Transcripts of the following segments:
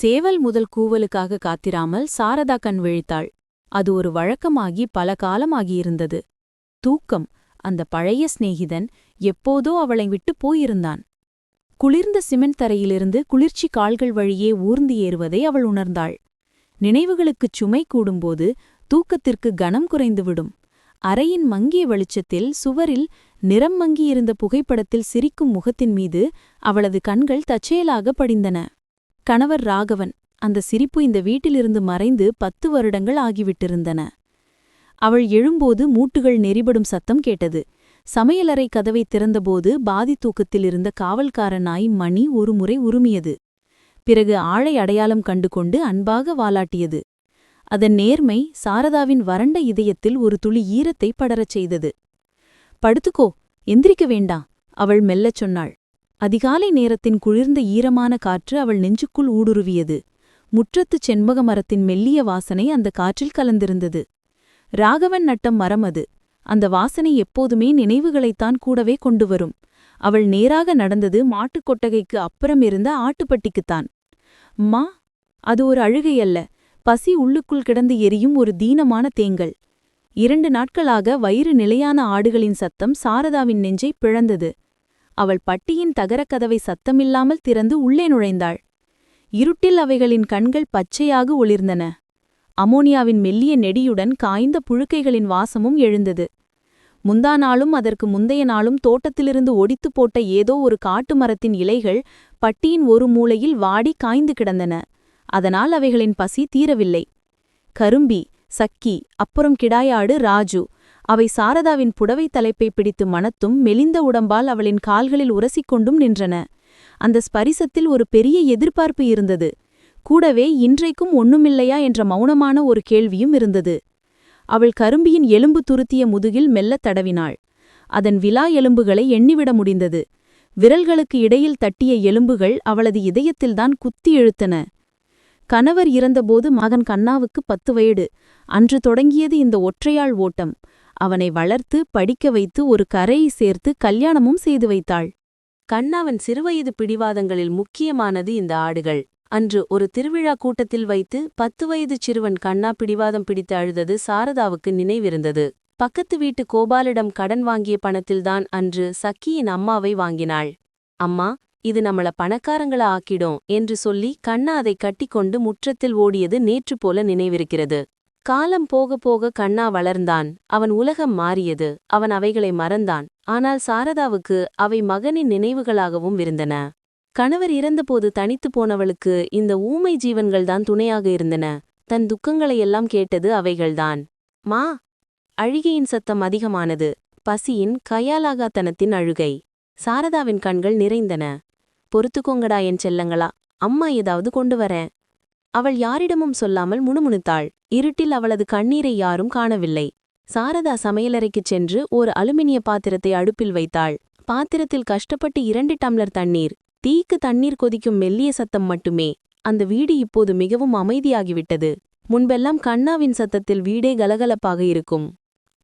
சேவல் முதல் கூவலுக்காக காத்திராமல் சாரதா கண் விழித்தாள். அது ஒரு வழக்கமாகி பல காலமாகியிருந்தது. தூக்கம் அந்த பழைய சிநேகிதன் எப்போதோ அவளை விட்டு போயிருந்தான். குளிர்ந்த சிமெண்ட் தரையிலிருந்து குளிர்ச்சி கால்கள் வழியே ஊர்ந்து ஏறுவதை அவள் உணர்ந்தாள். நினைவுகளுக்குச் சுமை கூடும்போது தூக்கத்திற்கு கனம் குறைந்துவிடும். அறையின் மங்கிய வெளிச்சத்தில் சுவரில் நிறம் மங்கியிருந்த புகைப்படத்தில் சிரிக்கும் முகத்தின் மீது அவளது கண்கள் தற்செயலாக படிந்தன. கணவர் ராகவன் அந்த சிரிப்பு இந்த வீட்டிலிருந்து மறைந்து பத்து வருடங்கள் ஆகிவிட்டிருந்தன. அவள் எழும்போது மூட்டுகள் நெறிபடும் சத்தம் கேட்டது. சமையலறை கதவை திறந்தபோது பாதி தூக்கத்தில் இருந்த காவல்காரனாய் மணி மணி ஒருமுறை உருமியது. பிறகு ஆளை அடையாளம் கண்டு கொண்டு அன்பாக வாலாட்டியது. அதன் நேர்மை சாரதாவின் வறண்ட இதயத்தில் ஒரு துளி ஈரத்தை படரச் செய்தது. படுத்துக்கோ எந்திரிக்க வேண்டா அவள் மெல்லச் சொன்னாள். அதிகாலை நேரத்தின் குளிர்ந்த ஈரமான காற்று அவள் நெஞ்சுக்குள் ஊடுருவியது. முற்றத்துச் செண்பக மரத்தின் மெல்லிய வாசனை அந்த காற்றில் கலந்திருந்தது. ராகவன் நட்டம் மரம் அது அந்த வாசனை எப்போதுமே நினைவுகளைத்தான் கூடவே கொண்டு வரும். அவள் நேராக நடந்தது மாட்டுக் கொட்டகைக்கு அப்புறம் இருந்த ஆட்டுப்பட்டிக்குத்தான். மா அது ஒரு அழுகையல்ல பசி உள்ளுக்குள் கிடந்து எரியும் ஒரு தீனமான தேங்கல் இரண்டு நாட்களாக வயிறு நிலையான ஆடுகளின் சத்தம் சாரதாவின் நெஞ்சை பிழந்தது அவள் பட்டியின் தகரக்கதவை சத்தமில்லாமல் திறந்து உள்ளே நுழைந்தாள். இருட்டில் அவைகளின் கண்கள் பச்சையாக ஒளிர்ந்தன. அமோனியாவின் மெல்லிய நெடியுடன் காய்ந்த புழுக்கைகளின் வாசமும் எழுந்தது. முந்தா நாளும் அதற்கு முந்தைய நாளும் தோட்டத்திலிருந்து ஒடித்துப் போட்ட ஏதோ ஒரு காட்டு மரத்தின் இலைகள் பட்டியின் ஒரு மூலையில் வாடி காய்ந்து கிடந்தன. அதனால் அவைகளின் பசி தீரவில்லை. கரும்பி சக்கி அப்புறம் கிடாயாடு ராஜு அவை சாரதாவின் புடவை தலைப்பை பிடித்து மணத்தும் மெலிந்த உடம்பால் அவளின் கால்களில் உரசிக்கொண்டும் நின்றன. அந்த ஸ்பரிசத்தில் ஒரு பெரிய எதிர்பார்ப்பு இருந்தது. கூடவே இன்றைக்கும் ஒண்ணுமில்லையா என்ற மௌனமான ஒரு கேள்வியும் இருந்தது. அவள் கரும்பியின் எலும்பு துருத்திய முதுகில் மெல்லத் தடவினாள். அதன் விலா எலும்புகளை எண்ணிவிட முடிந்தது. விரல்களுக்கு இடையில் தட்டிய எலும்புகள் அவளது இதயத்தில்தான் குத்தி இழுத்தன. கணவர் இறந்தபோது மகன் கண்ணாவுக்கு பத்து வயது. அன்று தொடங்கியது இந்த ஒற்றையாள் ஓட்டம். அவனை வளர்த்து படிக்க வைத்து ஒரு கரையை சேர்த்து கல்யாணமும் செய்து வைத்தாள். கண்ணாவன் சிறுவயது பிடிவாதங்களில் முக்கியமானது இந்த ஆடுகள். அன்று ஒரு திருவிழா கூட்டத்தில் வைத்து பத்து வயது சிறுவன் கண்ணா பிடிவாதம் பிடித்து அழுதது சாரதாவுக்கு நினைவிருந்தது. பக்கத்து வீட்டு கோபாலிடம் கடன் வாங்கிய பணத்தில்தான் அன்று சக்கியின் அம்மாவை வாங்கினாள். அம்மா இது நம்மள பணக்காரங்கள ஆக்கிடும் என்று சொல்லி கண்ணா அதை கட்டிக்கொண்டு முற்றத்தில் ஓடியது நேற்று போல நினைவிருக்கிறது. காலம் போக போக கண்ணா வளர்ந்தான். அவன் உலகம் மாறியது. அவன் அவைகளை மறந்தான். ஆனால் சாரதாவுக்கு அவை மகனின் நினைவுகளாகவும் இருந்தன. கணவர் இறந்தபோது தனித்துப் போனவளுக்கு இந்த ஊமை ஜீவன்கள்தான் துணையாக இருந்தன. தன் துக்கங்களையெல்லாம் கேட்டது அவைகள்தான். மா அழுகையின் சத்தம் அதிகமானது. பசியின் கயாலாகாத்தனத்தின் அழுகை. சாரதாவின் கண்கள் நிறைந்தன. பொறுத்துக்கோங்கடா என் செல்லங்களா. அம்மா ஏதாவது கொண்டு வரேன். அவள் யாரிடமும் சொல்லாமல் முணுமுணுத்தாள். இருட்டில் அவளது கண்ணீரை யாரும் காணவில்லை. சாரதா சமையலறைக்குச் சென்று ஒரு அலுமினிய பாத்திரத்தை அடுப்பில் வைத்தாள். பாத்திரத்தில் கஷ்டப்பட்டு இரண்டு டம்ளர் தண்ணீர் தீக்கு தண்ணீர் கொதிக்கும் மெல்லிய சத்தம் மட்டுமே. அந்த வீடு இப்போது மிகவும் அமைதியாகிவிட்டது. முன்பெல்லாம் கண்ணாவின் சத்தத்தில் வீடே கலகலப்பாக இருக்கும்.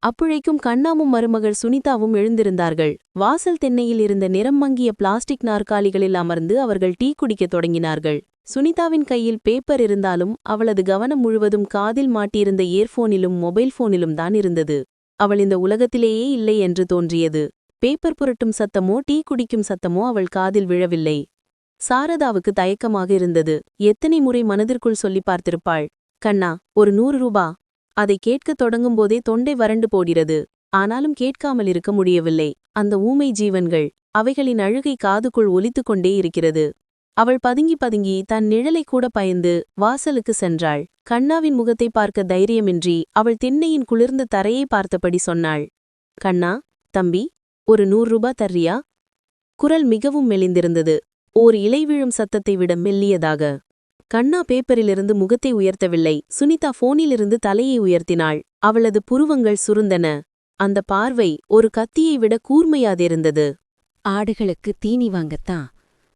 அப்புழைக்கும் கண்ணாமும் மருமகள் சுனிதாவும் எழுந்திருந்தார்கள். வாசல் தென்னையில் இருந்த நிறம் மங்கிய பிளாஸ்டிக் நாற்காலிகளில் அமர்ந்து அவர்கள் டீ குடிக்கத் தொடங்கினார்கள். சுனிதாவின் கையில் பேப்பர் இருந்தாலும் அவளது கவனம் முழுவதும் காதில் மாட்டியிருந்த இயர்ஃபோனிலும் மொபைல் போனிலும் தான் இருந்தது. அவள் இந்த உலகத்திலேயே இல்லை என்று தோன்றியது. பேப்பர் புரட்டும் சத்தமோ டீ குடிக்கும் சத்தமோ அவள் காதில் விழவில்லை. சாரதாவுக்கு தயக்கமாக இருந்தது. எத்தனை முறை மனதிற்குள் சொல்லி பார்த்திருப்பாள். கண்ணா ஒரு நூறு ரூபா. அதை கேட்கத் தொடங்கும்போதே தொண்டை வறண்டு போகிறது. ஆனாலும் கேட்காமல் இருக்க முடியவில்லை. அந்த ஊமை ஜீவன்கள் அவைகளின் அழுகை காதுக்குள் ஒலித்துக் கொண்டே இருக்கிறது. அவள் பதுங்கி பதுங்கி தன் நிழலை கூட பயந்து வாசலுக்கு சென்றாள். கண்ணாவின் முகத்தை பார்க்க தைரியமின்றி அவள் திண்ணையின் குளிர்ந்த தரையை பார்த்தபடி சொன்னாள். கண்ணா தம்பி ஒரு நூறு ரூபா தர்றியா? குரல் மிகவும் மெலிந்திருந்தது. ஓர் இலை விழும் சத்தத்தை விட மெல்லியதாக. கண்ணா பேப்பரிலிருந்து முகத்தை உயர்த்தவில்லை. சுனிதா போனிலிருந்து தலையை உயர்த்தினாள். அவளது புருவங்கள் சுருந்தன. அந்த பார்வை ஒரு கத்தியை விட கூர்மையாதிருந்தது. ஆடுகளுக்கு தீனி வாங்கத்தான்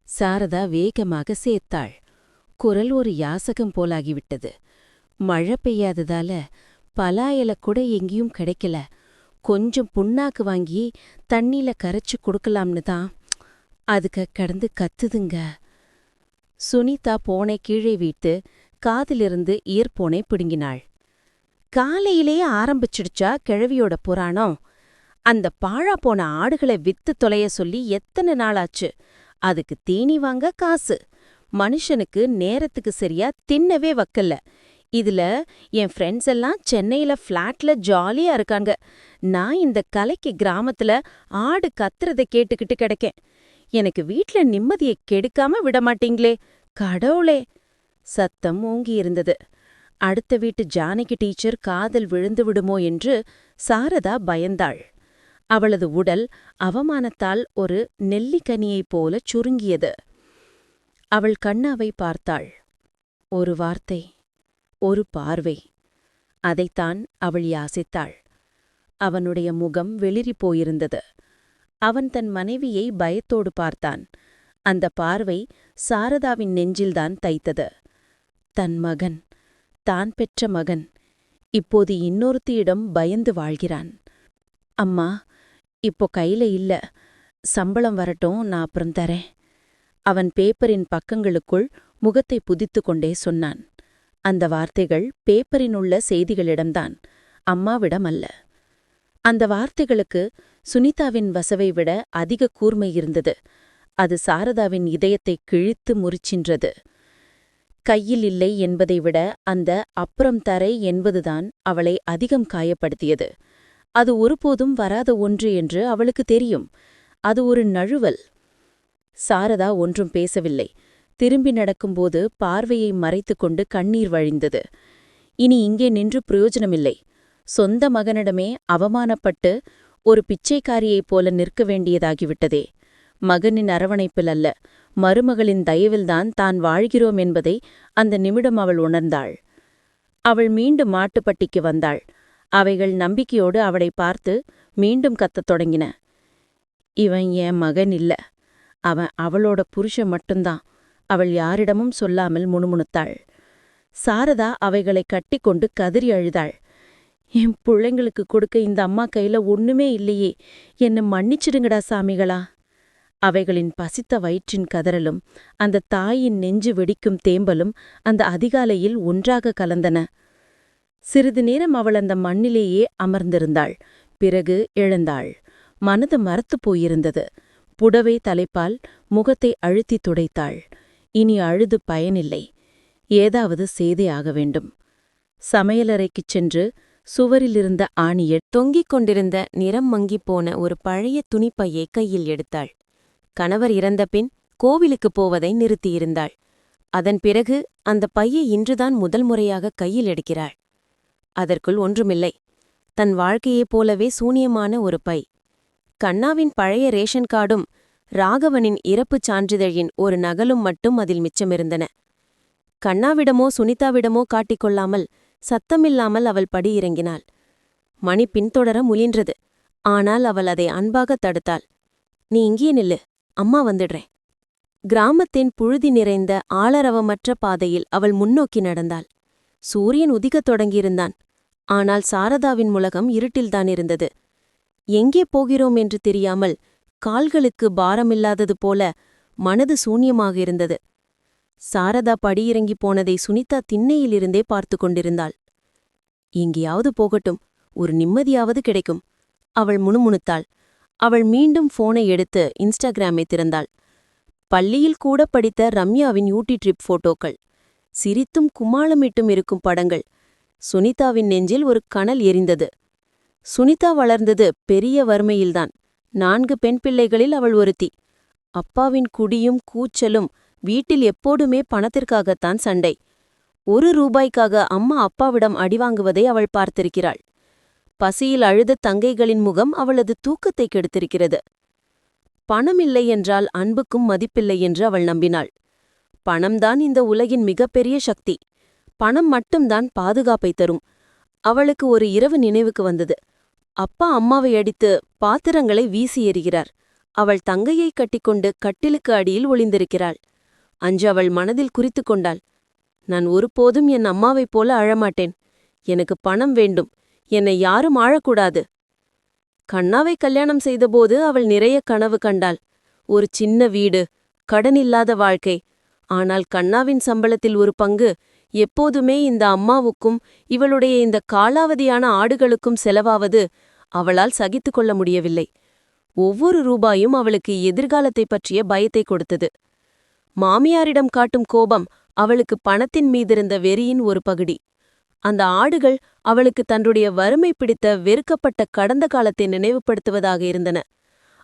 சாரதா வேகமாக சேர்த்தாள் குரல் ஒரு யாசகம் போலாகிவிட்டது. மழை பெய்யாததால பலாயில கூட எங்கேயும் கிடைக்கல. கொஞ்சம் புண்ணாக்கு வாங்கி தண்ணில கரைச்சு கொடுக்கலாம்னு தான். அதுக்கு கடந்து கத்துதுங்க. சுனிதா போனை கீழே வீட்டு காதிலிருந்து ஈர்ப்போனை பிடுங்கினாள். காலையிலேயே ஆரம்பிச்சிடுச்சா கிழவியோட புராணம்? அந்த பாழா போன ஆடுகளை வித்து தொலைய சொல்லி எத்தனை நாளாச்சு? அதுக்கு தீனி வாங்க காசு. மனுஷனுக்கு நேரத்துக்கு சரியா தின்னவே வக்கல்ல. இதுல என் ஃப்ரெண்ட்ஸ் எல்லாம் சென்னையில ஃப்ளாட்ல ஜாலியா இருக்காங்க. நான் இந்த கலைக்கு கிராமத்துல ஆடு கத்துறத கேட்டுக்கிட்டு கிடக்கேன். எனக்கு வீட்ல நிம்மதியை கெடுக்காம விட மாட்டீங்களே கடவுளே. சத்தம் ஓங்கி இருந்தது. அடுத்த வீட்டு ஜானகி டீச்சர் காதல் விழுந்து விடுமோ என்று சாரதா பயந்தாள். அவளது உடல் அவமானத்தால் ஒரு நெல்லிக்கனியைப் போலச் சுருங்கியது. அவள் கண்ணாவை பார்த்தாள். ஒரு வார்த்தை ஒரு பார்வை. அதைத்தான் அவள் யாசித்தாள். அவனுடைய முகம் வெளிறிப் போயிருந்தது. அவன் தன் மனைவியை பயத்தோடு பார்த்தான். அந்த பார்வை சாரதாவின் நெஞ்சில்தான் தைத்தது. தன் மகன் தான் பெற்ற மகன். இப்போது இன்னொருத்தியிடம் பயந்து வாழ்கிறான். அம்மா இப்போ கையில இல்ல. சம்பளம் வரட்டும் நான் அப்புறம் தரேன். அவன் பேப்பரின் பக்கங்களுக்குள் முகத்தை புதித்து கொண்டே சொன்னான். அந்த வார்த்தைகள் பேப்பரின் உள்ள செய்திகளிடம்தான். அம்மாவிடம் அல்ல. அந்த வார்த்தைகளுக்கு சுனிதாவின் வசவை விட அதிக கூர்மை இருந்தது. அது சாரதாவின் இதயத்தை கிழித்து முறிச்சின்றது. கையில் இல்லை என்பதை விட அந்த அப்புறம் தரை என்பதுதான் அவளை அதிகம் காயப்படுத்தியது. அது ஒருபோதும் வராத ஒன்று என்று அவளுக்கு தெரியும். அது ஒரு நழுவல். சாரதா ஒன்றும் பேசவில்லை. திரும்பி நடக்கும்போது பார்வையை மறைத்துக்கொண்டு கண்ணீர் வழிந்தது. இனி இங்கே நின்று பிரயோஜனமில்லை. சொந்த மகனிடமே அவமானப்பட்டு ஒரு பிச்சைக்காரியைப் போல நிற்க வேண்டியதாகிவிட்டதே. மகனின் அரவணைப்பில் அல்ல மருமகளின் தயவில்தான் தான் வாழ்கிறோம் என்பதை அந்த நிமிடம் அவள் உணர்ந்தாள். அவள் மீண்டும் மாட்டுப்பட்டிக்கு வந்தாள். அவைகள் நம்பிக்கையோடு அவளை பார்த்து மீண்டும் கத்தத் தொடங்கின. இவன் என் மகன் இல்ல. அவன் அவளோட புருஷன் மட்டும்தான். அவள் யாரிடமும் சொல்லாமல் முணுமுணுத்தாள். சாரதா அவைகளை கட்டிக்கொண்டு கதறி அழுதாள். என் பிள்ளைங்களுக்கு கொடுக்க இந்த அம்மா கையில ஒண்ணுமே இல்லையே. என்னை மன்னிச்சிடுங்கடா சாமிகளா அவைகளின் பசித்த வயிற்றின் கதறலும் அந்த தாயின் நெஞ்சு வெடிக்கும் தேம்பலும் அந்த அதிகாலையில் ஒன்றாக கலந்தன. சிறிது நேரம் அவள் அந்த மண்ணிலேயே அமர்ந்திருந்தாள். பிறகு எழுந்தாள். மனது மரத்து போயிருந்தது. புடவை தலைப்பால் முகத்தை அழுத்தித் துடைத்தாள். இனி அழுது பயனில்லை. ஏதாவது செய்தே வேண்டும். சமையலறைக்குச் சென்று சுவரிலிருந்த ஆணியை தொங்கிக் கொண்டிருந்த நிறம் மங்கிப் போன ஒரு பழைய துணிப்பையை கையில் எடுத்தாள். கணவர் இறந்தபின் கோவிலுக்குப் போவதை நிறுத்தியிருந்தாள். அதன் பிறகு அந்த பையை இன்றுதான் முதல் முறையாக கையில் எடுக்கிறாள். அதற்குள் ஒன்றுமில்லை. தன் வாழ்க்கையைப் போலவே சூனியமான ஒரு பை. கண்ணாவின் பழைய ரேஷன் கார்டும் ராகவனின் இறப்புச் சான்றிதழின் ஒரு நகலும் மட்டும் அதில் மிச்சமிருந்தன. கண்ணாவிடமோ சுனிதாவிடமோ காட்டிக்கொள்ளாமல் சத்தமில்லாமல் அவள் படி இறங்கினாள். மணி பின்தொடர முயன்றது. ஆனால் அவள் அதை அன்பாகத் தடுத்தாள். நீ இங்கே நில்லு. அம்மா வந்துடுறேன். கிராமத்தின் புழுதி நிறைந்த ஆளரவமற்ற பாதையில் அவள் முன்னோக்கி நடந்தாள். சூரியன் உதிக்கத் தொடங்கியிருந்தான். ஆனால் சாரதாவின் முலகம் இருட்டில்தான் இருந்தது. எங்கே போகிறோம்? என்று தெரியாமல் கால்களுக்கு பாரமில்லாதது போல மனது சூன்யமாக இருந்தது. சாரதா படியிறங்கி போனதை சுனிதா திண்ணையிலிருந்தே பார்த்து கொண்டிருந்தாள். எங்கேயாவது போகட்டும் ஒரு நிம்மதியாவது கிடைக்கும் அவள் முணுமுணுத்தாள். அவள் மீண்டும் போனை எடுத்து இன்ஸ்டாகிராமை திறந்தாள். பள்ளியில் கூட படித்த ரம்யாவின் யூடி ட்ரிப் போட்டோக்கள். சிரித்தும் குமாளமிட்டும் இருக்கும் படங்கள். சுனிதாவின் நெஞ்சில் ஒரு கனல் எரிந்தது. சுனிதா வளர்ந்தது பெரிய வறுமையில்தான். நான்கு பெண் பிள்ளைகளில் அவள் ஒருத்தி. அப்பாவின் குடியும் கூச்சலும் வீட்டில் எப்போதுமே பணத்திற்காகத்தான் சண்டை. ஒரு ரூபாய்க்காக அம்மா அப்பாவிடம் அடிவாங்குவதை அவள் பார்த்திருக்கிறாள். பசியில் அழுத தங்கைகளின் முகம் அவளது தூக்கத்தை கெடுத்திருக்கிறது. பணமில்லை என்றால் அன்புக்கும் மதிப்பில்லை என்று அவள் நம்பினாள். பணம்தான் இந்த உலகின் மிகப்பெரிய சக்தி. பணம் மட்டும்தான் பாதுகாப்பை தரும். அவளுக்கு ஒரு இரவு நினைவுக்கு வந்தது. அப்பா அம்மாவை அடித்து பாத்திரங்களை வீசி எறிகிறார். அவள் தங்கையை கட்டிக்கொண்டு கட்டிலுக்கு அடியில் ஒளிந்திருக்கிறாள். அன்று அவள் மனதில் குறித்து கொண்டாள். நான் ஒருபோதும் என் அம்மாவைப் போல அழமாட்டேன். எனக்கு பணம் வேண்டும். என்னை யாரும் ஆழக்கூடாது கண்ணாவை கல்யாணம் செய்தபோது அவள் நிறைய கனவு கண்டாள். ஒரு சின்ன வீடு கடனில்லாத வாழ்க்கை ஆனால் கண்ணாவின் சம்பளத்தில் ஒரு பங்கு எப்போதுமே இந்த அம்மாவுக்கும் இவளுடைய இந்த காலாவதியான ஆடுகளுக்கும் செலவாவது அவளால் சகித்துக் கொள்ள முடியவில்லை. ஒவ்வொரு ரூபாயும் அவளுக்கு எதிர்காலத்தைப் பற்றிய பயத்தை கொடுத்தது. மாமியாரிடம் காட்டும் கோபம் அவளுக்கு பணத்தின் மீதிருந்த வெறியின் ஒரு பகுதி. அந்த ஆடுகள் அவளுக்கு தன்னுடைய வறுமை பிடித்த வெறுக்கப்பட்ட கடந்த காலத்தை நினைவுபடுத்துவதாக இருந்தன.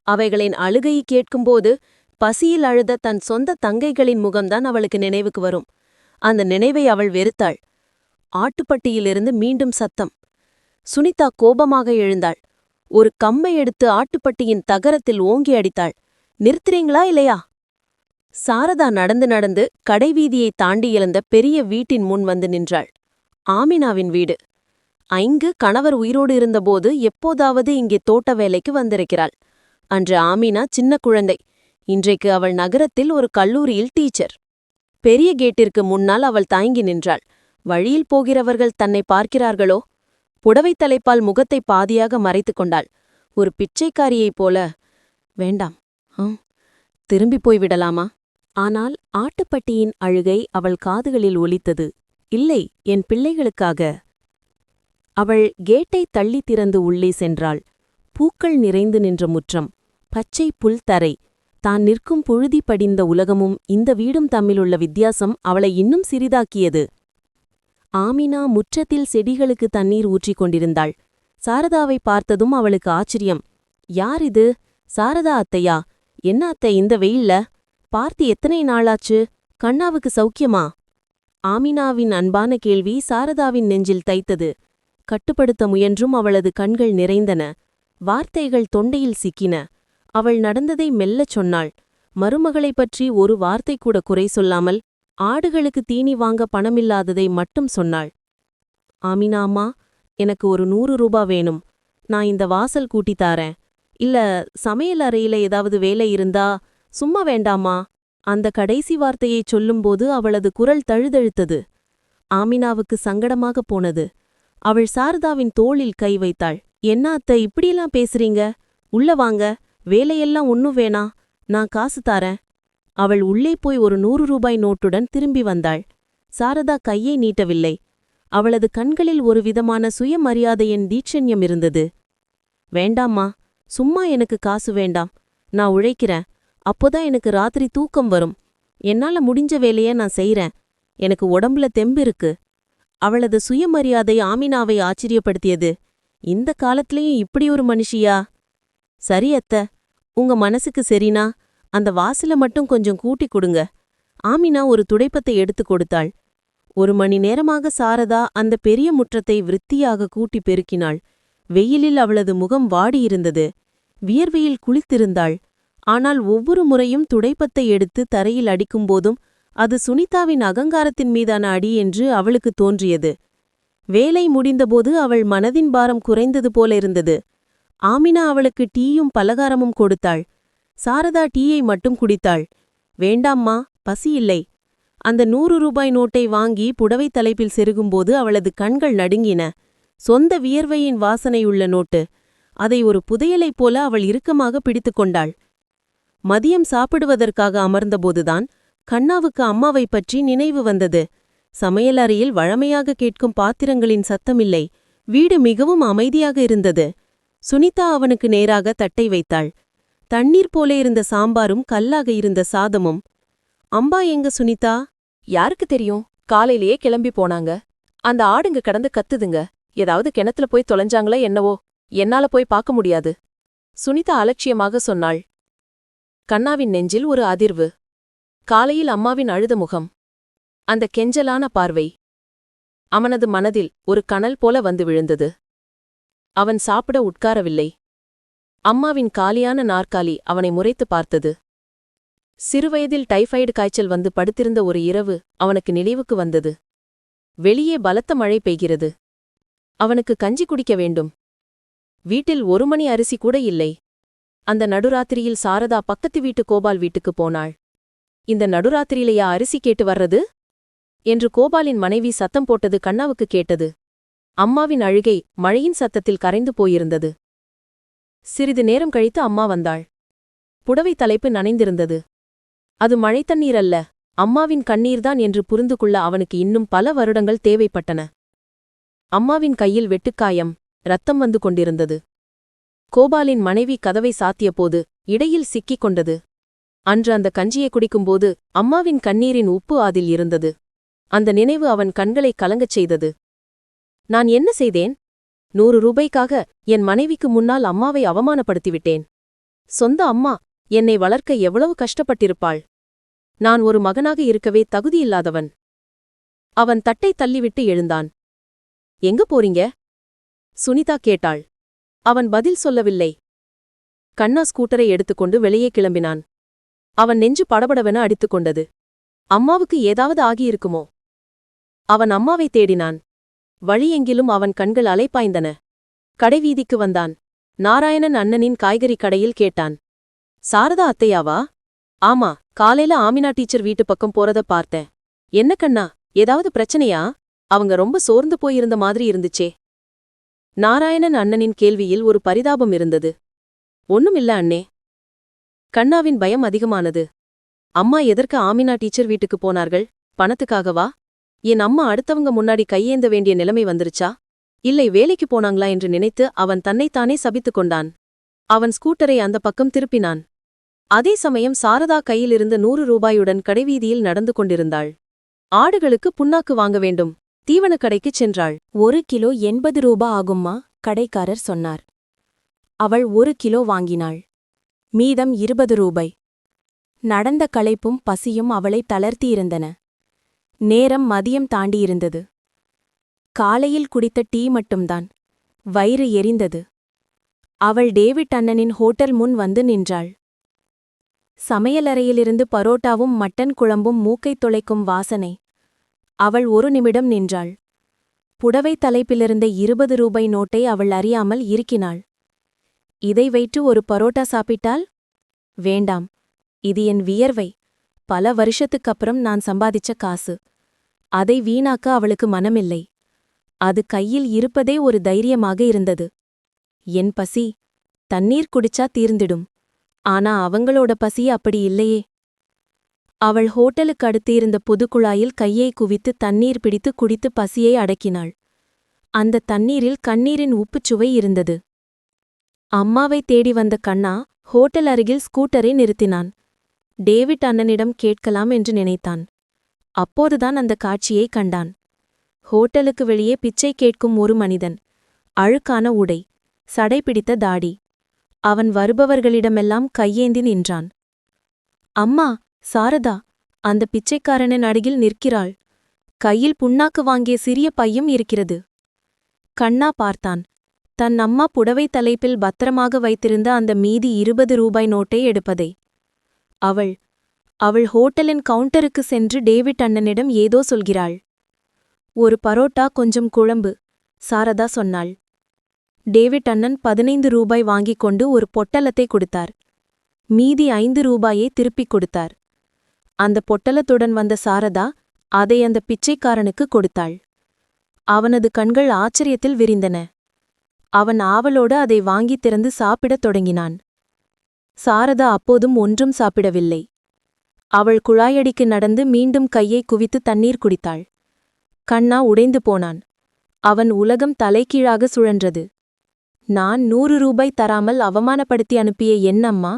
அவைகளின் அழுகையை கேட்கும்போது பசியில் அழுத தன் சொந்த தங்கைகளின் முகம்தான் அவளுக்கு நினைவுக்கு வரும். அந்த நினைவை அவள் வெறுத்தாள். ஆட்டுப்பட்டியிலிருந்து மீண்டும் சத்தம். சுனிதா கோபமாக எழுந்தாள். ஒரு கம்மை எடுத்து ஆட்டுப்பட்டியின் தகரத்தில் ஓங்கி அடித்தாள். நிறுத்துறீங்களா இல்லையா? சாரதா நடந்து நடந்து கடைவீதியை தாண்டி இழந்த பெரிய வீட்டின் முன் வந்து நின்றாள். ஆமினாவின் வீடு. ஐங்கு கணவர் உயிரோடு இருந்தபோது எப்போதாவது இங்கே தோட்ட வேலைக்கு வந்திருக்கிறாள். அன்று ஆமினா சின்ன குழந்தை. இன்றைக்கு அவள் நகரத்தில் ஒரு கல்லூரியில் டீச்சர். பெரிய கேட்டிற்கு முன்னால் அவள் தயங்கி நின்றாள். வழியில் போகிறவர்கள் தன்னை பார்க்கிறார்களோ? புடவைத் தலைப்பால் முகத்தை பாதியாக மறைத்துக் கொண்டாள். ஒரு பிச்சைக்காரியைப் போல வேண்டாம். ஆம். திரும்பிப் போய் விடலாமா? ஆனால் ஆட்டுப்பட்டியின் அழுகை அவள் காதுகளில் ஒலித்தது. இல்லை என் பிள்ளைகளுக்காக. அவள் கேட்டை தள்ளி திறந்து உள்ளே சென்றாள். பூக்கள் நிறைந்து நின்ற முற்றம் பச்சை புல் தரை தான் நிற்கும் புழுதி படிந்த உலகமும் இந்த வீடும் தம்மிலுள்ள வித்தியாசம் அவளை இன்னும் சிறிதாக்கியது. ஆமினா முற்றத்தில் செடிகளுக்கு தண்ணீர் ஊற்றிக் கொண்டிருந்தாள். சாரதாவை பார்த்ததும் அவளுக்கு ஆச்சரியம். யார் இது? சாரதா அத்தையா? என்ன அத்தை இந்த வெயில்ல? பார்த்து எத்தனை நாளாச்சு? கண்ணாவுக்கு சௌக்கியமா? ஆமினாவின் அன்பான கேள்வி சாரதாவின் நெஞ்சில் தைத்தது. கட்டுப்படுத்த முயன்றும் அவளது கண்கள் நிறைந்தன. வார்த்தைகள் தொண்டையில் சிக்கின. அவள் நடந்ததை மெல்லச் சொன்னாள். மருமகளைப் பற்றி ஒரு வார்த்தை கூட குறை சொல்லாமல் ஆடுகளுக்கு தீனி வாங்க பணமில்லாததை மட்டும் சொன்னாள். ஆமினா அம்மா எனக்கு ஒரு நூறு ரூபா வேணும். நான் இந்த வாசல் கூட்டித் தாரேன். இல்ல சமையல் அறையில ஏதாவது வேலை இருந்தா சும்மா வேண்டாமா? அந்த கடைசி வார்த்தையைச் சொல்லும்போது அவளது குரல் தழுதழுத்தது. ஆமினாவுக்கு சங்கடமாகப் போனது. அவள் சாரதாவின் தோளில் கை வைத்தாள். என்ன அத்தை இப்படியெல்லாம் பேசுறீங்க? உள்ள வாங்க. வேலையெல்லாம் ஒன்னும் வேணா நான் காசு தாரேன். அவள் உள்ளே போய் ஒரு நூறு ரூபாய் நோட்டுடன் திரும்பி வந்தாள். சாரதா கையை நீட்டவில்லை. அவளது கண்களில் ஒரு விதமான சுயமரியாதையின் தீட்சண்யம் இருந்தது. வேண்டாம்மா சும்மா எனக்கு காசு வேண்டாம். நான் உழைக்கிறேன். அப்போதான் எனக்கு ராத்திரி தூக்கம் வரும். என்னால முடிஞ்ச வேலையை நான் செய்றேன். எனக்கு உடம்புல தெம்பு இருக்கு. அவளது சுயமரியாதை ஆமினாவை ஆச்சரியப்படுத்தியது. இந்த காலத்திலேயும் இப்படி ஒரு மனுஷியா? சரி அத்த உங்க மனசுக்கு சரினா அந்த வாசல மட்டும் கொஞ்சம் கூட்டி கொடுங்க. ஆமினா ஒரு துடைப்பத்தை எடுத்து கொடுத்தாள். ஒரு மணி நேரமாக சாரதா அந்த பெரிய முற்றத்தை விருத்தியாக கூட்டி பெருக்கினாள். வெயிலில் அவளது முகம் வாடியிருந்தது. வியர்வையில் குளித்திருந்தாள். ஆனால் ஒவ்வொரு முறையும் துடைப்பத்தை எடுத்து தரையில் அடிக்கும்போதும் அது சுனிதாவின் அகங்காரத்தின் மீதான அடி என்று அவளுக்கு தோன்றியது. வேலை முடிந்தபோது அவள் மனதின் பாரம் குறைந்தது போல இருந்தது. ஆமினா அவளுக்கு டீயும் பலகாரமும் கொடுத்தாள். சாரதா டீயை மட்டும் குடித்தாள். வேண்டாம்மா பசி இல்லை. அந்த நூறு ரூபாய் நோட்டை வாங்கி புடவை தலைப்பில் செருகும்போது அவளது கண்கள் நடுங்கின. சொந்த வியர்வையின் வாசனையுள்ள நோட்டு. அதை ஒரு புதையலைப் போல அவள் இறுக்கமாக பிடித்துக் கொண்டாள். மதியம் சாப்பிடுவதற்காக அமர்ந்தபோதுதான் கண்ணாவுக்கு அம்மாவைப் பற்றி நினைவு வந்தது. சமையலறையில் வழமையாக கேட்கும் பாத்திரங்களின் சத்தமில்லை. வீடு மிகவும் அமைதியாக இருந்தது. சுனிதா அவனுக்கு நேராக தட்டை வைத்தாள். தண்ணீர் போல இருந்த சாம்பாரும் கல்லாக இருந்த சாதமும் அம்பா எங்க சுனிதா? யாருக்கு தெரியும்? காலையிலேயே கிளம்பி போனாங்க. அந்த ஆடுங்க கடந்து கத்துதுங்க. ஏதாவது கிணத்துல போய் தொலைஞ்சாங்களா என்னவோ? என்னால போய் பார்க்க முடியாது. சுனிதா அலட்சியமாக சொன்னாள். கண்ணாவின் நெஞ்சில் ஒரு அதிர்வு. காலையில் அம்மாவின் அழுத முகம். அந்த கெஞ்சலான பார்வை. அவனது மனதில் ஒரு கனல் போல வந்து விழுந்தது. அவன் சாப்பிட உட்காரவில்லை. அம்மாவின் காலியான நாற்காலி அவனை முறைத்து பார்த்தது. சிறுவயதில் டைஃபாய்டு காய்ச்சல் வந்து படுத்திருந்த ஒரு இரவு அவனுக்கு நினைவுக்கு வந்தது. வெளியே பலத்த மழை பெய்கிறது. அவனுக்கு கஞ்சி குடிக்க வேண்டும். வீட்டில் ஒரு மணி அரிசி கூட இல்லை. அந்த நடுராத்திரியில் சாரதா பக்கத்து வீட்டு கோபால் வீட்டுக்கு போனாள். இந்த நடுராத்திரியிலையா அரிசி கேட்டு வர்றது? என்று கோபாலின் மனைவி சத்தம் போட்டது கண்ணாவுக்கு கேட்டது. அம்மாவின் அழுகை மழையின் சத்தத்தில் கரைந்து போயிருந்தது. சிறிது நேரம் கழித்து அம்மா வந்தாள். புடவை தலைப்பு நனைந்திருந்தது. அது மழைத்தண்ணீர் அல்ல. அம்மாவின் கண்ணீர்தான் என்று புரிந்து கொள்ள அவனுக்கு இன்னும் பல வருடங்கள் தேவைப்பட்டன. அம்மாவின் கையில் வெட்டுக்காயம் ரத்தம் வந்து கொண்டிருந்தது. கோபாலின் மனைவி கதவை சாத்தியபோது இடையில் சிக்கிக் கொண்டது. அன்று அந்த கஞ்சியை குடிக்கும்போது அம்மாவின் கண்ணீரின் உப்பு அதில் இருந்தது. அந்த நினைவு அவன் கண்களை கலங்கச் செய்தது. நான் என்ன செய்தேன்? நூறு ரூபாய்க்காக என் மனைவிக்கு முன்னால் அம்மாவை அவமானப்படுத்திவிட்டேன். சொந்த அம்மா என்னை வளர்க்க எவ்வளவு கஷ்டப்பட்டிருப்பாள். நான் ஒரு மகனாக இருக்கவே தகுதியில்லாதவன். அவன் தட்டை தள்ளிவிட்டு எழுந்தான். எங்க போறீங்க? சுனிதா கேட்டாள். அவன் பதில் சொல்லவில்லை. கண்ணா ஸ்கூட்டரை எடுத்துக்கொண்டு வெளியே கிளம்பினான். அவன் நெஞ்சு படபடவென அடித்துக் கொண்டது அம்மாவுக்கு ஏதாவது ஆகியிருக்குமோ? அவன் அம்மாவை தேடினான். வழியெங்கிலும் அவன் கண்கள் அலைப்பாய்ந்தன. கடைவீதிக்கு வந்தான். நாராயணன் அண்ணனின் காய்கறி கடையில் கேட்டான். சாரதா அத்தையாவா? ஆமா காலையில ஆமினா டீச்சர் வீட்டு பக்கம் போறத பார்த்தேன். என்ன கண்ணா ஏதாவது பிரச்சனையா? அவங்க ரொம்ப சோர்ந்து போயிருந்த மாதிரி இருந்துச்சே. நாராயணன் அண்ணனின் கேள்வியில் ஒரு பரிதாபம் இருந்தது. ஒண்ணுமில்ல அண்ணே. கண்ணாவின் பயம் அதிகமானது. அம்மா எதற்கு ஆமினா டீச்சர் வீட்டுக்கு போனார்கள்? பணத்துக்காகவா? என் அம்மா அடுத்தவங்க முன்னாடி கையேந்த வேண்டிய நிலைமை வந்துருச்சா? இல்லை வேலைக்கு போனாங்களா என்று நினைத்து அவன் தன்னைத்தானே சபித்து கொண்டான். அவன் ஸ்கூட்டரை அந்த பக்கம் திருப்பினான். அதே சமயம் சாரதா கையிலிருந்து நூறு ரூபாயுடன் கடைவீதியில் நடந்து கொண்டிருந்தாள். ஆடுகளுக்கு புண்ணாக்கு வாங்க வேண்டும். தீவனக் கடைக்குச் சென்றாள். ஒரு கிலோ எண்பது ரூபா ஆகும்மா? கடைக்காரர் சொன்னார். அவள் ஒரு கிலோ வாங்கினாள். மீதம் இருபது ரூபாய். நடந்த களைப்பும் பசியும் அவளை தளர்த்தியிருந்தன. நேரம் மதியம் தாண்டியிருந்தது. காலையில் குடித்த டீ மட்டும்தான். வயிறு எரிந்தது. அவள் டேவிட் அண்ணனின் ஹோட்டல் முன் வந்து நின்றாள். சமையலறையிலிருந்து பரோட்டாவும் மட்டன் குழம்பும் மூக்கைத் துளைக்கும் வாசனை. அவள் ஒரு நிமிடம் நின்றாள். புடவை தலைப்பிலிருந்த இருபது ரூபாய் நோட்டை அவள் அறியாமல் இருக்கினாள் இதை வைத்து ஒரு பரோட்டா சாப்பிட்டால்? வேண்டாம். இது என் வியர்வை. பல வருஷத்துக்கப்புறம் நான் சம்பாதிச்ச காசு. அதை வீணாக்க அவளுக்கு மனமில்லை. அது கையில் இருப்பதே ஒரு தைரியமாக இருந்தது. என் பசி தண்ணீர் குடிச்சா தீர்ந்திடும். ஆனா அவங்களோட பசி அப்படி இல்லையே. அவள் ஹோட்டலுக்கு அடுத்து இருந்த புதுக்குழாயில் கையை குவித்து தண்ணீர் பிடித்து குடித்து பசியை அடக்கினாள். அந்த தண்ணீரில் கண்ணீரின் உப்புச்சுவை இருந்தது. அம்மாவை தேடி வந்த கண்ணா ஹோட்டல் அருகில் ஸ்கூட்டரை நிறுத்தினான். டேவிட் அண்ணனிடம் கேட்கலாம் என்று நினைத்தான். அப்போதுதான் அந்த காட்சியை கண்டான். ஹோட்டலுக்கு வெளியே பிச்சை கேட்கும் ஒரு மனிதன். அழுக்கான உடை. சடை பிடித்த தாடி. அவன் வருபவர்களிடமெல்லாம் கையேந்தி நின்றான். அம்மா சாரதா அந்த பிச்சைக்காரனின் அருகில் நிற்கிறாள். கையில் புண்ணாக்கு வாங்கிய சிறிய பையும் இருக்கிறது. கண்ணா பார்த்தான். தன் அம்மா புடவை தலைப்பில் பத்திரமாக வைத்திருந்த அந்த மீதி இருபது ரூபாய் நோட்டை எடுப்பதை. அவள் அவள் ஹோட்டலின் கவுண்டருக்கு சென்று டேவிட் அண்ணனிடம் ஏதோ சொல்கிறாள். ஒரு பரோட்டா கொஞ்சம் குழம்பு சாரதா சொன்னாள். டேவிட் அண்ணன் பதினைந்து ரூபாய் வாங்கிக் கொண்டு ஒரு பொட்டலத்தை கொடுத்தார். மீதி ஐந்து ரூபாயை திருப்பிக் கொடுத்தார். அந்த பொட்டலத்துடன் வந்த சாரதா அதை அந்த பிச்சைக்காரனுக்கு கொடுத்தாள். அவனது கண்கள் ஆச்சரியத்தில் விரிந்தன. அவன் ஆவலோடு அதை வாங்கித் திறந்து சாப்பிடத் தொடங்கினான். சாரதா அப்போதும் ஒன்றும் சாப்பிடவில்லை. அவள் குழாயடிக்கு நடந்து மீண்டும் கையை குவித்து தண்ணீர் குடித்தாள். கண்ணா உடைந்து போனான். அவன் உலகம் தலைகீழாக சுழன்றது. நான் நூறு ரூபாய் தராமல் அவமானப்படுத்தி அனுப்பிய என்னம்மா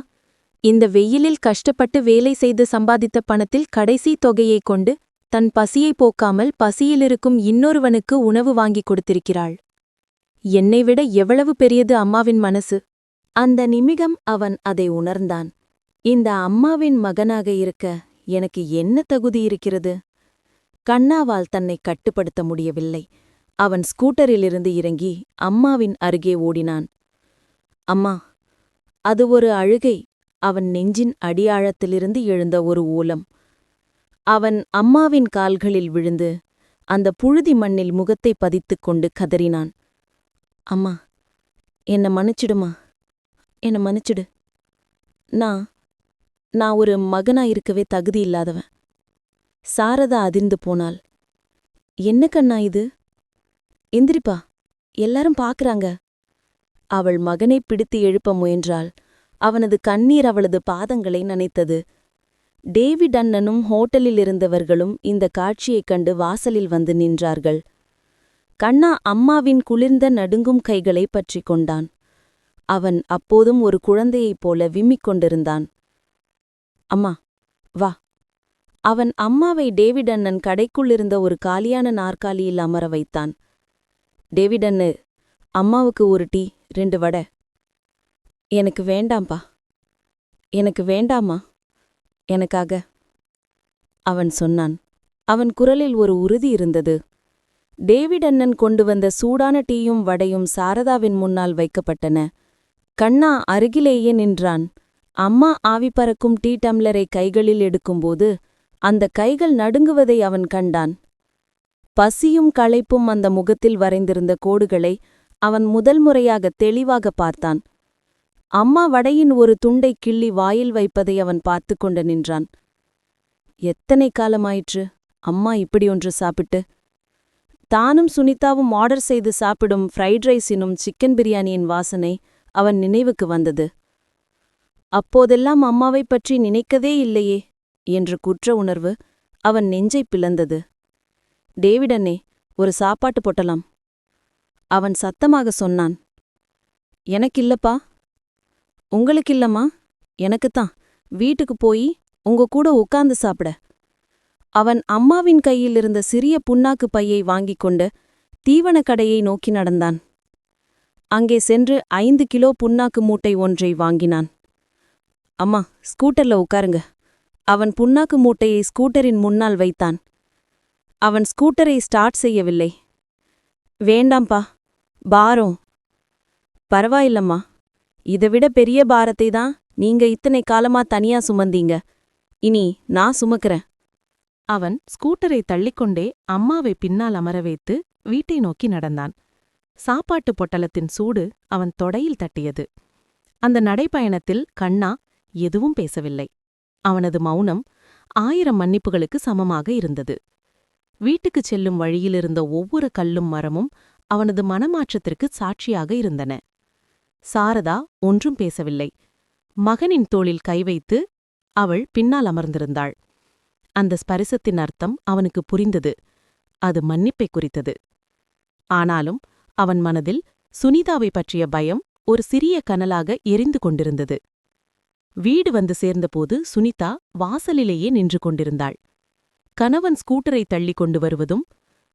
இந்த வெயிலில் கஷ்டப்பட்டு வேலை செய்து சம்பாதித்த பணத்தில் கடைசி தொகையைக் கொண்டு தன் பசியை போக்காமல் பசியிலிருக்கும் இன்னொருவனுக்கு உணவு வாங்கிக் கொடுத்திருக்கிறாள். என்னை விட எவ்வளவு பெரியது அம்மாவின் மனசு? அந்த நிமிகம் அவன் அதை உணர்ந்தான். இந்த அம்மாவின் மகனாக இருக்க எனக்கு என்ன தகுதி இருக்கிறது? கண்ணாவால் தன்னை கட்டுப்படுத்த முடியவில்லை. அவன் ஸ்கூட்டரிலிருந்து இறங்கி அம்மாவின் அருகே ஓடினான். அம்மா அது ஒரு அழுகை. அவன் நெஞ்சின் அடியாழத்திலிருந்து எழுந்த ஒரு ஓலம். அவன் அம்மாவின் கால்களில் விழுந்து அந்த புழுதி மண்ணில் முகத்தை பதித்துக் கொண்டு கதறினான். அம்மா என்ன மன்னிச்சிடுமா? என்ன மன்னிச்சிடு. நான் நான் ஒரு மகனா இருக்கவே தகுதி இல்லாதவன். சாரதா அதிர்ந்து போனாள். என்ன கண்ணா இது? எந்திரிப்பா எல்லாரும் பாக்குறாங்க. அவள் மகனை பிடித்து எழுப்ப முயன்றாள். அவனது கண்ணீர் அவளது பாதங்களை நனைத்தது. டேவிட் அண்ணனும் ஹோட்டலில் இருந்தவர்களும் இந்த காட்சியைக் கண்டு வாசலில் வந்து நின்றார்கள். கண்ணா அம்மாவின் குளிர்ந்த நடுங்கும் கைகளை பற்றிக் கொண்டான். அவன் அப்போதும் ஒரு குழந்தையைப் போல விம்மிக் கொண்டிருந்தான். அம்மா வா. அவன் அம்மாவை டேவிட் அண்ணன் கடைக்குள்ளிருந்த ஒரு காலியான நாற்காலியில் அமர வைத்தான். டேவிட் அண்ணு அம்மாவுக்கு ஒரு டீ ரெண்டு வடை. எனக்கு வேண்டாம்பா. எனக்கு வேண்டாமா எனக்காக. அவன் சொன்னான். அவன் குரலில் ஒரு உறுதி இருந்தது. டேவிட் அண்ணன் கொண்டு வந்த சூடான டீயும் வடையும் சாரதாவின் முன்னால் வைக்கப்பட்டன. கண்ணா அருகிலேயே நின்றான். அம்மா ஆவி பறக்கும் டீ டம்ளரை கைகளில் எடுக்கும்போது அந்த கைகள் நடுங்குவதை அவன் கண்டான். பசியும் களைப்பும் அந்த முகத்தில் வரைந்திருந்த கோடுகளை அவன் முதல் முறையாக தெளிவாக பார்த்தான். அம்மா வடையின் ஒரு துண்டை கிள்ளி வாயில் வைப்பதை அவன் பார்த்து கொண்டு நின்றான். எத்தனை காலமாயிற்று? அம்மா இப்படி ஒன்று சாப்பிட்டு. தானும் சுனிதாவும் ஆர்டர் செய்து சாப்பிடும் ஃப்ரைட் ரைஸினும் சிக்கன் பிரியாணியின் வாசனை அவன் நினைவுக்கு வந்தது. அப்போதெல்லாம் அம்மாவைப் பற்றி நினைக்கதே இல்லையே? என்ற குற்ற உணர்வு அவன் நெஞ்சைப் பிளந்தது. டேவிடனே ஒரு சாப்பாட்டு பொட்டலாம். அவன் சத்தமாக சொன்னான். எனக்கில்லப்பா. உங்களுக்கில்லம்மா? எனக்குத்தான். வீட்டுக்கு போய் உங்க கூட உட்கார்ந்து சாப்பிட. அவன் அம்மாவின் கையில் இருந்த சிறிய புண்ணாக்கு பையை வாங்கிக் கொண்டு தீவனக் கடையை நோக்கி நடந்தான். அங்கே சென்று ஐந்து கிலோ புண்ணாக்கு மூட்டை ஒன்றை வாங்கினான். அம்மா ஸ்கூட்டர்ல உட்காருங்க. அவன் புண்ணாக்கு மூட்டையை ஸ்கூட்டரின் முன்னால் வைத்தான். அவன் ஸ்கூட்டரை ஸ்டார்ட் செய்யவில்லை. வேண்டாம்பா பாரம் பரவாயில்லம்மா. இதைவிட பெரிய பாரத்தை தான் நீங்க இத்தனை காலமா தனியா சுமந்தீங்க. இனி நான் சுமக்கிறேன். அவன் ஸ்கூட்டரை தள்ளிக்கொண்டே அம்மாவை பின்னால் அமர வைத்து வீட்டை நோக்கி நடந்தான். சாப்பாட்டு பொட்டலத்தின் சூடு அவன் தொடையில் தட்டியது. அந்த நடைப்பயணத்தில் கண்ணா எதுவும் பேசவில்லை. அவனது மௌனம் ஆயிரம் மன்னிப்புகளுக்கு சமமாக இருந்தது. வீட்டுக்குச் செல்லும் வழியிலிருந்த ஒவ்வொரு கல்லும் மரமும் அவனது மனமாற்றத்திற்கு சாட்சியாக இருந்தன. சாரதா ஒன்றும் பேசவில்லை. மகனின் தோளில் கை வைத்து அவள் பின்னால் அமர்ந்திருந்தாள். அந்த ஸ்பரிசத்தின் அர்த்தம் அவனுக்கு புரிந்தது. அது மன்னிப்பை குறித்தது. ஆனாலும் அவன் மனதில் சுனிதாவை பற்றிய பயம் ஒரு சிறிய கனலாக எரிந்து கொண்டிருந்தது. வீடு வந்து சேர்ந்தபோது சுனிதா வாசலிலேயே நின்று கொண்டிருந்தாள். கணவன் ஸ்கூட்டரை தள்ளிக் கொண்டு வருவதும்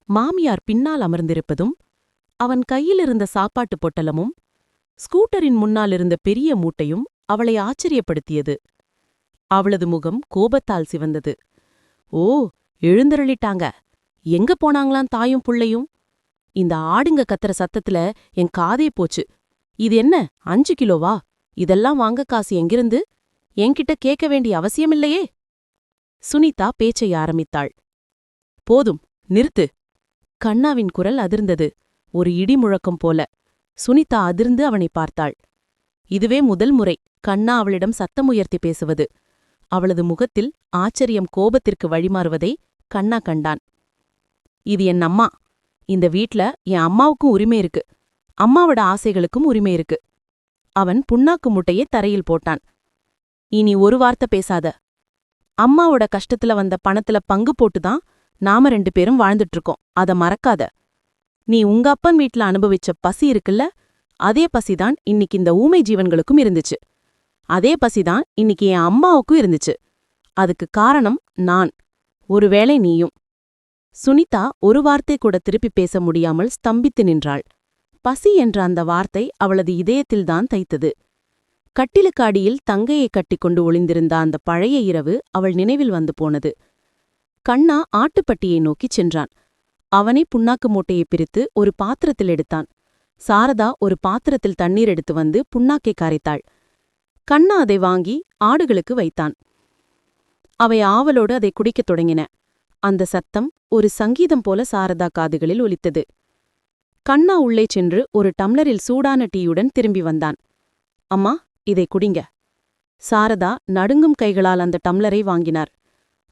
மாமியார் பின்னால் அமர்ந்திருப்பதும் அவன் கையிலிருந்த சாப்பாட்டு பொட்டலமும் ஸ்கூட்டரின் முன்னாலிருந்த பெரிய மூட்டையும் அவளை ஆச்சரியப்படுத்தியது. அவளது முகம் கோபத்தால் சிவந்தது. ஓ எழுந்தருளிட்டாங்க. எங்க போனாங்களாம் தாயும் புள்ளையும்? இந்த ஆடுங்க கத்துற சத்தத்துல என் காதே போச்சு. இது என்ன? அஞ்சு கிலோவா? இதெல்லாம் வாங்க காசு எங்கிருந்து? என்கிட்ட கேட்க வேண்டிய அவசியமில்லையே சுனிதா பேச்சை ஆரம்பித்தாள். போதும் நிறுத்து. கண்ணாவின் குரல் அதிர்ந்தது. ஒரு இடி முழக்கம் போல. சுனிதா அதிர்ந்து அவனை பார்த்தாள். இதுவே முதல் முறை. கண்ணா அவளிடம் சத்தம் உயர்த்தி பேசுவது. அவளது முகத்தில் ஆச்சரியம் கோபத்திற்கு வழிமாறுவதை கண்ணா கண்டான். இது என் அம்மா. இந்த வீட்ல என் அம்மாவுக்கும் உரிமை இருக்கு. அம்மாவோட ஆசைகளுக்கும் உரிமை இருக்கு. அவன் புண்ணாக்கு முட்டையை தரையில் போட்டான். இனி ஒரு வார்த்தை பேசாத. அம்மாவோட கஷ்டத்துல வந்த பணத்துல பங்கு போட்டுதான் நாம ரெண்டு பேரும் வாழ்ந்துட்டு இருக்கோம் அத மறக்காத. நீ உங்க அப்பன் வீட்ல அனுபவிச்ச பசி இருக்குல்ல? அதே பசிதான் இன்னைக்கு இந்த ஊமை ஜீவன்களுக்கும் இருந்துச்சு. அதே பசிதான் இன்னைக்கு என் அம்மாவுக்கும் இருந்துச்சு. அதுக்கு காரணம் நான். ஒருவேளை நீயும். சுனிதா ஒரு வார்த்தை கூட திருப்பி பேச முடியாமல் ஸ்தம்பித்து நின்றாள். பசி என்ற அந்த வார்த்தை அவளது இதயத்தில்தான் தைத்தது. கட்டிலுக்கு அடியில் தங்கையை கட்டிக்கொண்டு ஒளிந்திருந்த அந்த பழைய இரவு அவள் நினைவில் வந்து போனது. கண்ணா ஆட்டுப்பட்டியை நோக்கிச் சென்றான். அவனே புண்ணாக்கு மூட்டையை பிரித்து ஒரு பாத்திரத்தில் எடுத்தான். சாரதா ஒரு பாத்திரத்தில் தண்ணீர் எடுத்து வந்து புண்ணாக்கை கரைத்தாள். கண்ணா அதை வாங்கி ஆடுகளுக்கு வைத்தான். அவை ஆவலோடு அதை குடிக்கத் தொடங்கின. அந்த சத்தம் ஒரு சங்கீதம் போல சாரதா காதுகளில் ஒலித்தது. கண்ணா உள்ளே சென்று ஒரு டம்ளரில் சூடான டீயுடன் திரும்பி வந்தான். அம்மா இதை குடிங்க. சாரதா நடுங்கும் கைகளால் அந்த டம்ளரை வாங்கினார்.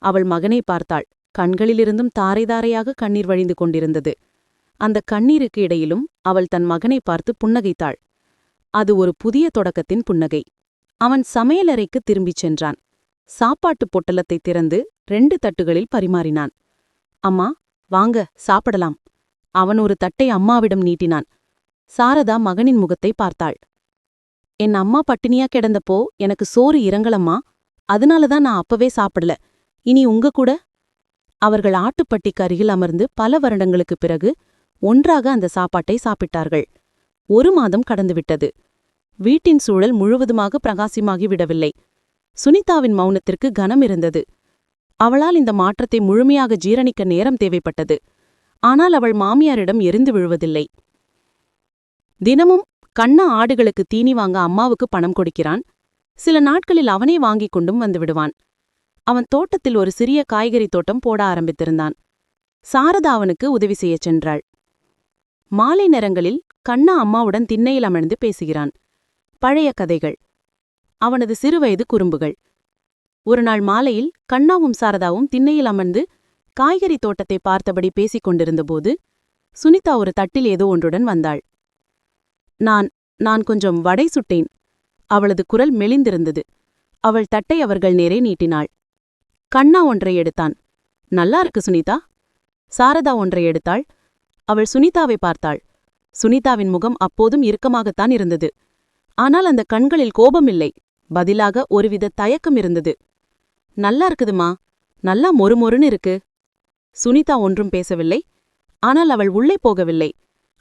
அவள் மகனை பார்த்தாள். கண்களிலிருந்தும் தாரை தாரையாக கண்ணீர் வழிந்து கொண்டிருந்தது. அந்த கண்ணீருக்கு இடையிலும் அவள் தன் மகனை பார்த்து புன்னகைத்தாள். அது ஒரு புதிய தொடக்கத்தின் புன்னகை. அவன் சமையலறைக்கு திரும்பிச் சென்றான். சாப்பாட்டுப் பொட்டலத்தை திறந்து ரெண்டு தட்டுகளில் பரிமாறினான். அம்மா வாங்க சாப்பிடலாம். அவன் ஒரு தட்டை அம்மாவிடம் நீட்டினான். சாரதா மகனின் முகத்தை பார்த்தாள். என் அம்மா பட்டினியா கிடந்தப்போ எனக்கு சோறு இறங்கலம்மா அதனாலதான் நான் அப்பவே சாப்பிடல. இனி உங்க கூட? அவர்கள் ஆட்டுப்பட்டிக்கு அருகில் அமர்ந்து பல வருடங்களுக்குப் பிறகு ஒன்றாக அந்த சாப்பாட்டை சாப்பிட்டார்கள். ஒரு மாதம் கடந்துவிட்டது. வீட்டின் சூழல் முழுவதுமாக பிரகாசமாகி விடவில்லை. சுனிதாவின் மௌனத்திற்கு கனம் இருந்தது. அவளால் இந்த மாற்றத்தை முழுமையாக ஜீரணிக்க நேரம் தேவைப்பட்டது. ஆனால் அவள் மாமியாரிடம் எரிந்து விழுவதில்லை. தினமும் கண்ணா ஆடுகளுக்கு தீனி வாங்க அம்மாவுக்கு பணம் கொடுக்கிறான். சில நாட்களில் அவனே வாங்கிக் கொண்டும் வந்து விடுவான். அவன் தோட்டத்தில் ஒரு சிறிய காய்கறி தோட்டம் போட ஆரம்பித்திருந்தான். சாரதா அவனுக்கு உதவி செய்யச் சென்றாள். மாலை நேரங்களில் கண்ணா அம்மாவுடன் திண்ணையில் அமர்ந்து பேசுகிறான். பழைய கதைகள். அவனது சிறுவயது குறும்புகள். ஒருநாள் மாலையில் கண்ணாவும் சாரதாவும் திண்ணையில் அமர்ந்து காய்கறி தோட்டத்தை பார்த்தபடி பேசிக் கொண்டிருந்தபோது சுனிதா ஒரு தட்டில் ஏதோ ஒன்றுடன் வந்தாள். நான் நான் கொஞ்சம் வடை சுட்டேன். அவளது குரல் மெலிந்திருந்தது. அவள் தட்டை அவர்கள் நேரே நீட்டினாள். கண்ணா ஒன்றை எடுத்தான். நல்லா இருக்கு சுனிதா. சாரதா ஒன்றை எடுத்தாள். அவள் சுனிதாவை பார்த்தாள். சுனிதாவின் முகம் அப்போதும் இறுக்கமாகத்தான் இருந்தது. ஆனால் அந்த கண்களில் கோபமில்லை. பதிலாக ஒருவித தயக்கம் இருந்தது. நல்லா இருக்குதுமா? நல்லா மொறுமொறுன்னு இருக்கு. சுனிதா ஒன்றும் பேசவில்லை. ஆனால் அவள் உள்ளே போகவில்லை.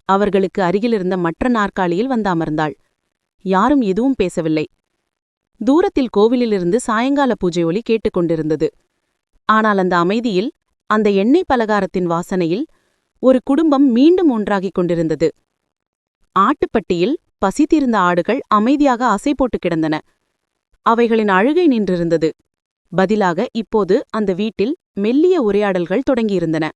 அவர்களுக்கு அருகிலிருந்த மற்ற நாற்காலியில் வந்து அமர்ந்தாள். யாரும் எதுவும் பேசவில்லை. தூரத்தில் கோவிலிலிருந்து சாயங்கால பூஜை ஒளி கேட்டுக்கொண்டிருந்தது ஆனால் அந்த அமைதியில் அந்த எண்ணெய் பலகாரத்தின் வாசனையில் ஒரு குடும்பம் மீண்டும் ஒன்றாகிக் கொண்டிருந்தது. ஆட்டுப்பட்டியில் பசித்திருந்த ஆடுகள் அமைதியாக அசை போட்டு கிடந்தன. அவைகளின் அழுகை நின்றிருந்தது. பதிலாக இப்போது அந்த வீட்டில் மெல்லிய உரையாடல்கள் தொடங்கியிருந்தன.